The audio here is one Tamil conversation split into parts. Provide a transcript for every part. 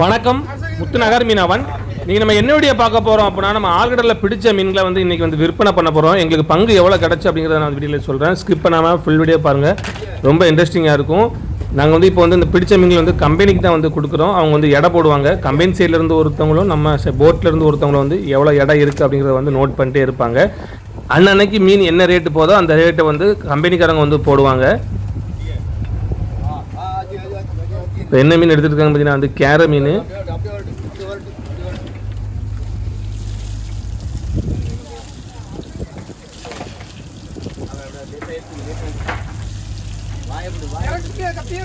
வணக்கம். முத்துநகர் மீனவன். நீங்கள் நம்ம என்ன வீடியோ பார்க்க போகிறோம் அப்படின்னா நம்ம ஆழ்கடலில் பிடிச்ச மீன்களை வந்து இன்றைக்கி வந்து விற்பனை பண்ண போகிறோம் எங்களுக்கு பங்கு எவ்வளோ கிடச்சி அப்படிங்கிறத நான் வீடியோவில் சொல்கிறேன் ஸ்கிப் பண்ணாமல் ஃபுல் வீடியோ பாருங்கள் ரொம்ப இன்ட்ரெஸ்டிங்காக இருக்கும். நாங்கள் வந்து இப்போ வந்து இந்த பிடிச்ச மீன்கள் வந்து கம்பெனிக்கு தான் வந்து கொடுக்குறோம். அவங்க வந்து எடை போடுவாங்க. கம்பெனி சைட்லேருந்து ஒருத்தவங்களும் நம்ம போட்லேருந்து ஒருத்தவங்களும் வந்து எவ்வளோ எடை இருக்குது அப்படிங்கிறத வந்து நோட் பண்ணிட்டே இருப்பாங்க. அன்னன்னைக்கு மீன் என்ன ரேட்டு போதோ அந்த ரேட்டை வந்து கம்பெனிக்காரங்க வந்து போடுவாங்க. இப்போ என்ன மீன் எடுத்துருக்காங்க பார்த்தீங்கன்னா வந்து கேர மீன் கப்பி ஒதுக்குவா கப்பி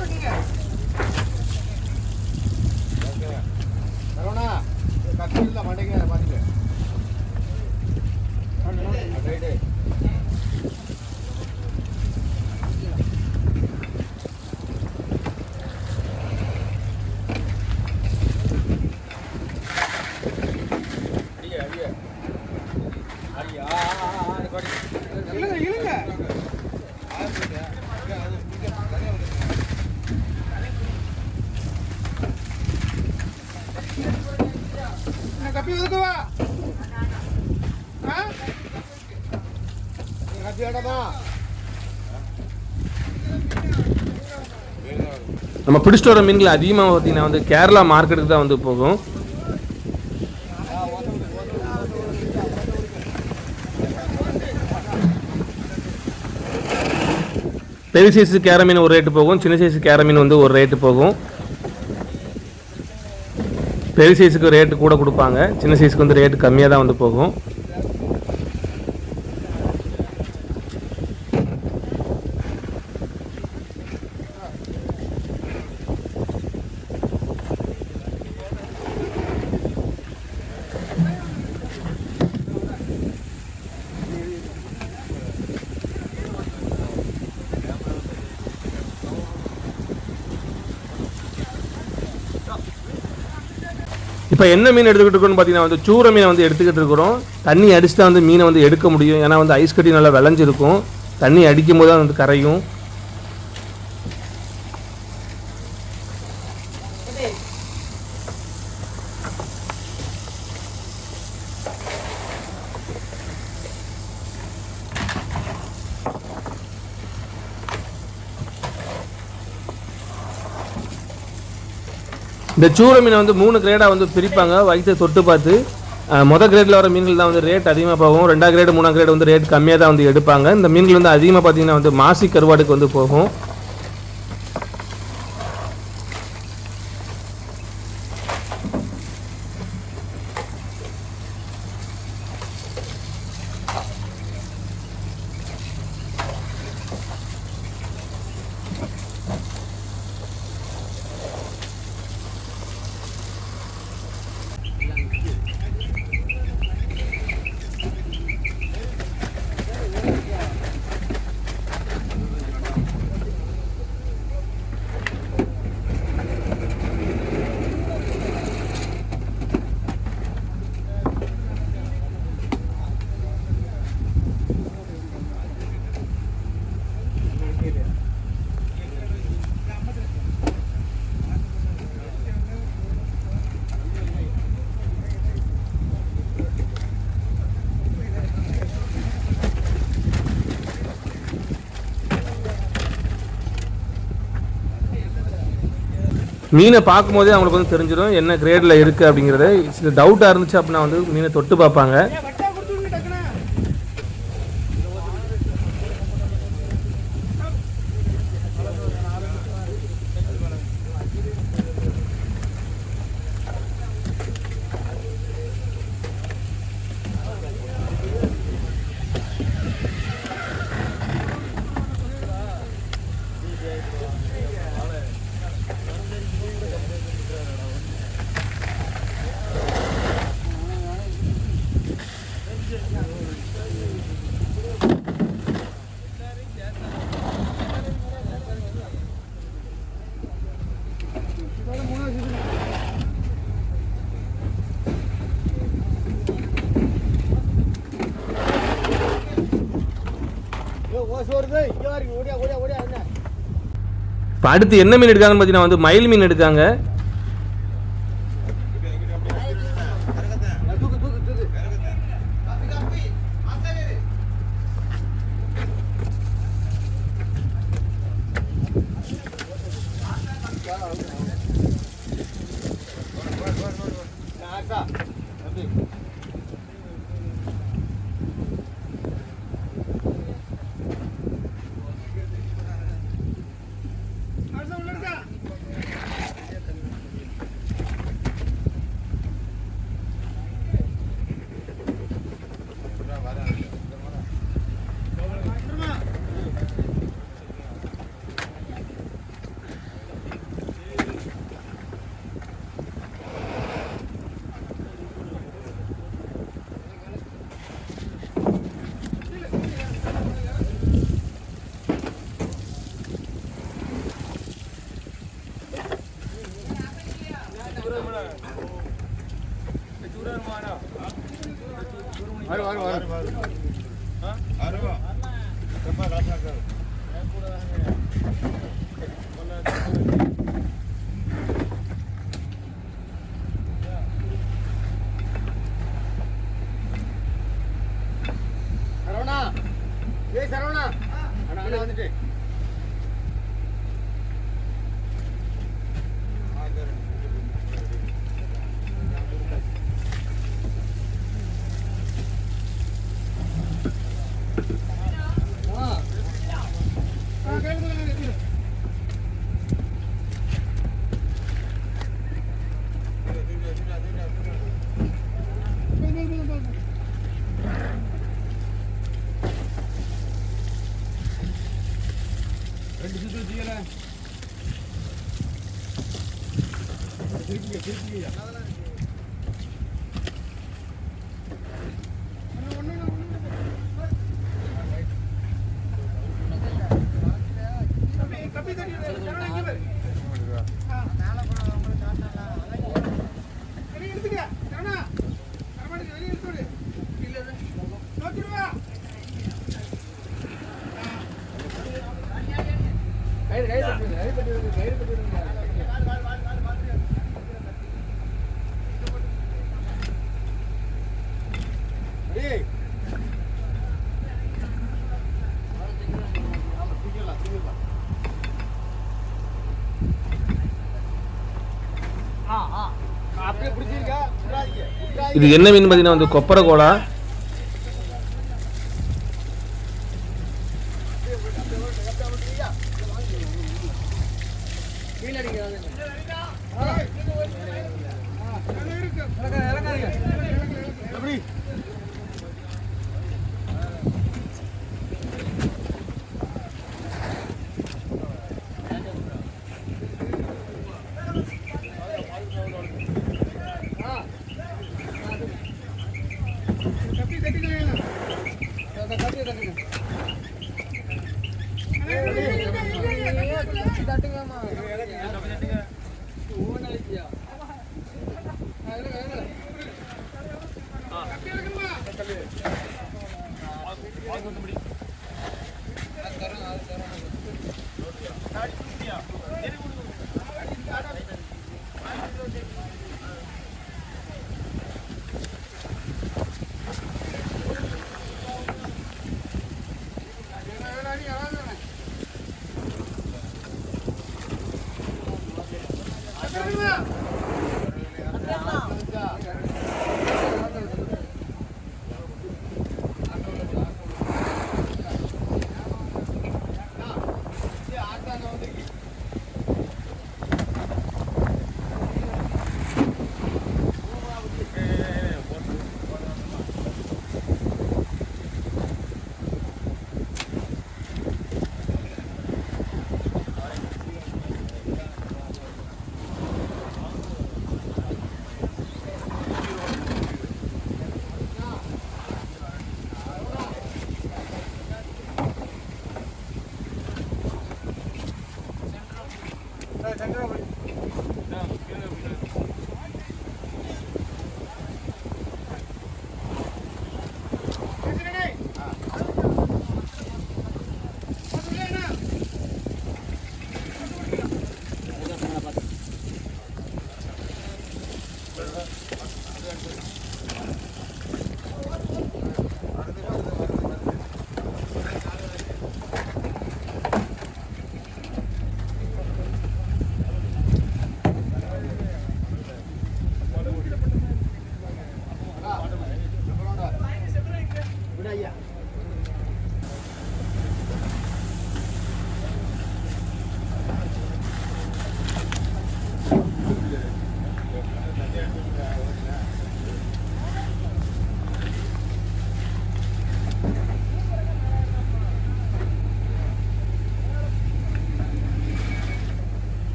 நம்ம பிடிச்சிட்டு வர மீன்கள் அதிகமாக பார்த்தீங்கன்னா வந்து கேரளா மார்க்கெட்டுக்கு தான் வந்து போகும். பெரிய சைஸ் கேரமீன் ஒரு ரேட்டு போகும் சின்ன சைஸ் கேரமீன் வந்து ஒரு ரேட்டு போகும். பெரிய சைஸுக்கு ரேட்டு கூட கொடுப்பாங்க. சின்ன சைஸுக்கு வந்து ரேட்டு கம்மியாக தான் வந்து போகும். இப்போ என்ன மீன் எடுத்துக்கிட்டு இருக்கோம்னு பார்த்தீங்கன்னா வந்து சூற மீனை வந்து எடுத்துக்கிட்டு இருக்கிறோம். தண்ணி அடிச்சு தான் வந்து மீனை வந்து எடுக்க முடியும். ஏன்னா வந்து ஐஸ் கட்டி நல்லா விளைஞ்சிருக்கும். தண்ணி அடிக்கும் போது தான் வந்து கரையும். இந்த சூர மீனை வந்து மூணு கிரேடாக வந்து பிரிப்பாங்க. வயிற்றை தொட்டு பார்த்து மொதல் கிரேடில் வர மீன்கள் தான் வந்து ரேட் அதிகமாக போகும். ரெண்டாம் கிரேடு மூணாம் கிரேடு வந்து ரேட் கம்மியாக தான் வந்து எடுப்பாங்க. இந்த மீன்கள் வந்து அதிகமாக பார்த்தீங்கன்னா வந்து மாசி கருவாடுக்கு வந்து போகும். மீனை பார்க்கும்போதே அவங்களுக்கு வந்து தெரிஞ்சிடும் என்ன கிரேடில் இருக்குது அப்படிங்கிறத. சில டவுட்டாக இருந்துச்சு அப்படின்னா வந்து மீனை தொட்டு பார்ப்பாங்க. இப்போ அடுத்து என்ன மீன் எடுக்காங்கன்னு பார்த்தீங்கன்னா வந்து மயில் மீன் எடுக்காங்க. இது என்ன மீன் பார்த்தீங்கன்னா வந்து கொப்பரை கோலா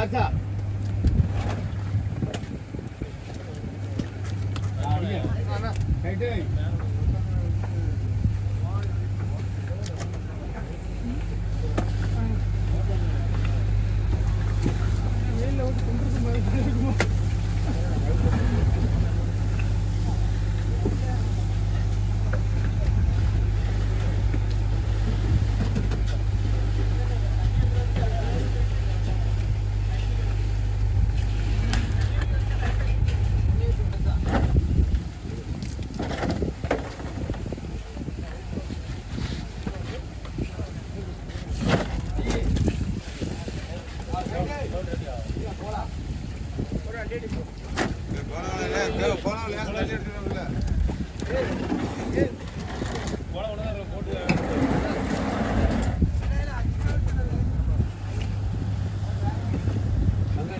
நான்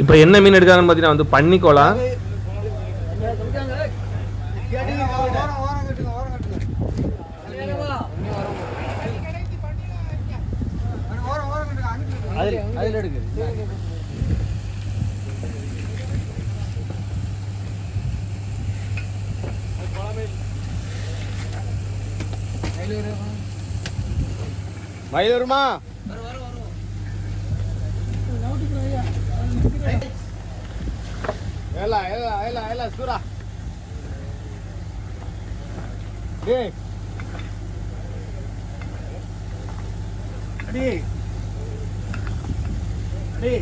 இப்போ என்ன மீன் எடுக்காங்கன்னு பார்த்தீங்கன்னா வந்து பன்னிக்கோளா மயிலூருமா ஏலா ஏலா ஏலா ஏலா சூரா. டேய். அடி. அடி.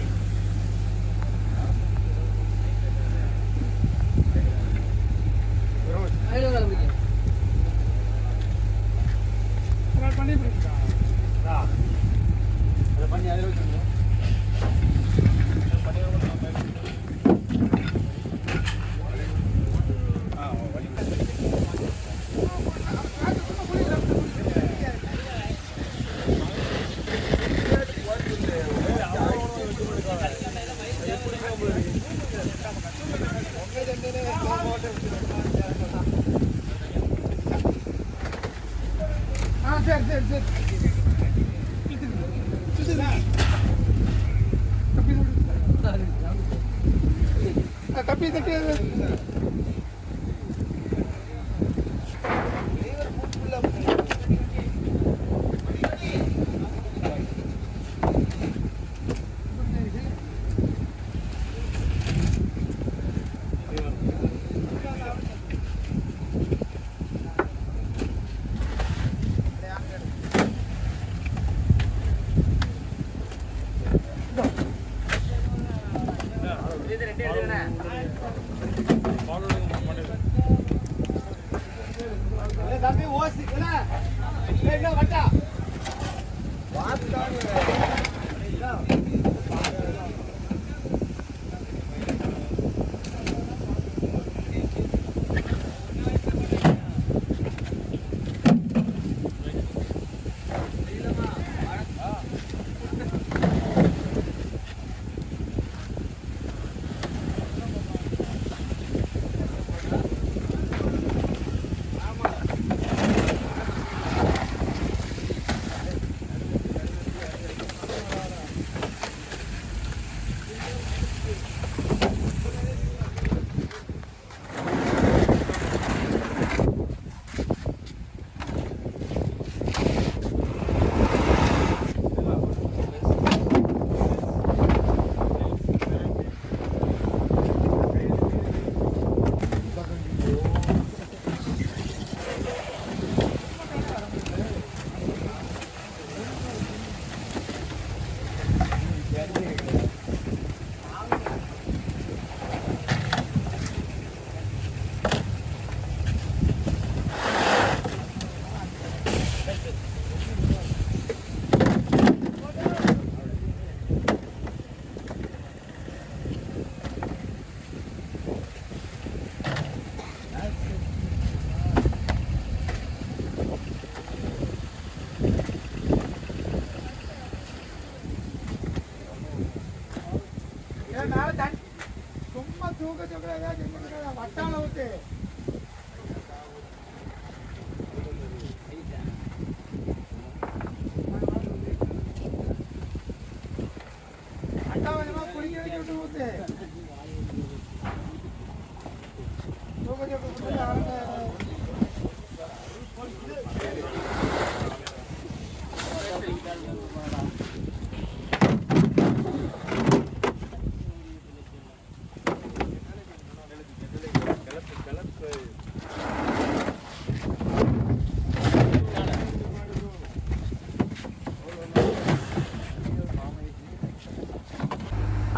சும்மா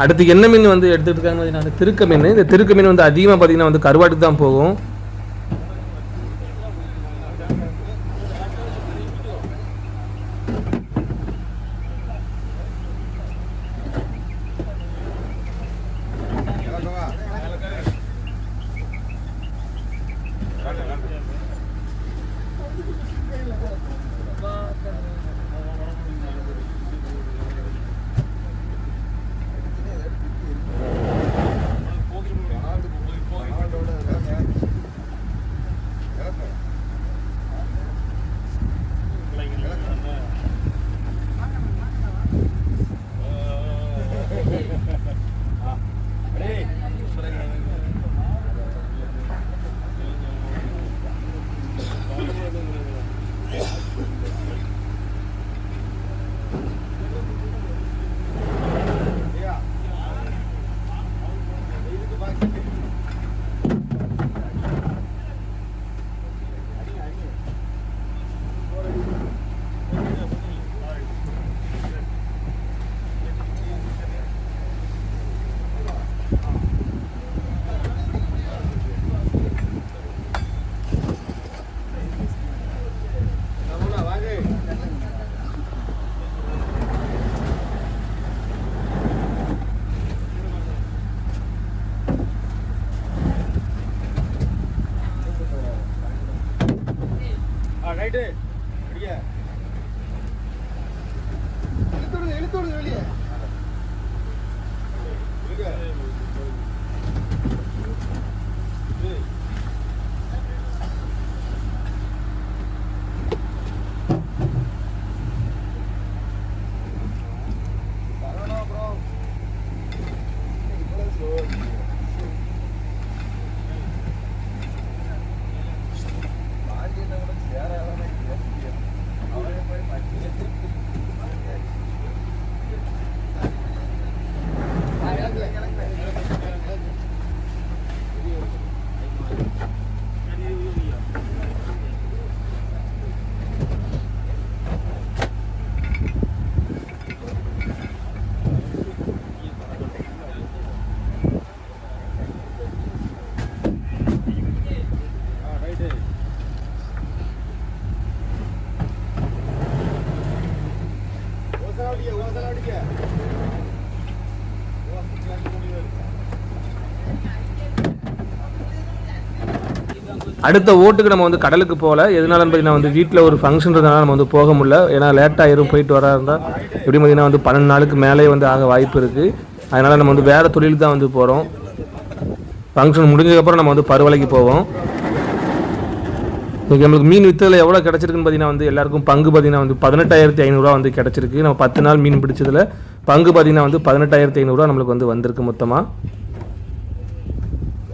அடுத்து என்ன மீன் வந்து எடுத்துகிட்டு இருக்காங்க? பார்த்தீங்கன்னா திருக்க மீன். இந்த திருக்க மீன் வந்து அதிகமாக பார்த்தீங்கன்னா வந்து கருவாட்டுக்கு தான் போகும். அடுத்த ஓட்டுக்கு நம்ம வந்து கடலுக்கு போகல. எதனாலன்னு பார்த்தீங்கன்னா வந்து வீட்டில் ஒரு ஃபங்க்ஷன் நம்ம வந்து போக முடியல. ஏன்னா லேட் ஆயிரும் போயிட்டு வரா இருந்தால் எப்படி பார்த்தீங்கன்னா வந்து பன்னெண்டு நாளுக்கு மேலே வந்து ஆக வாய்ப்பு இருக்குது அதனால் நம்ம வந்து வேறு தொழில் தான் வந்து போகிறோம் ஃபங்க்ஷன் முடிஞ்சதுக்கப்புறம் நம்ம வந்து பருவலைக்கு போவோம். இன்றைக்கி நம்மளுக்கு மீன் வித்ததில் எவ்வளோ கிடச்சிருக்குன்னு பார்த்தீங்கன்னா வந்து எல்லாருக்கும் பங்கு பார்த்தீங்கன்னா வந்து பதினெட்டாயிரத்தி ஐநூறுரூவா வந்து கிடச்சிருக்கு. நம்ம பத்து நாள் மீன் பிடிச்சதில் பங்கு பார்த்தீங்கன்னா வந்து பதினெட்டாயிரத்தி ஐநூறுரூவா நம்மளுக்கு வந்து வந்திருக்கு மொத்தமாக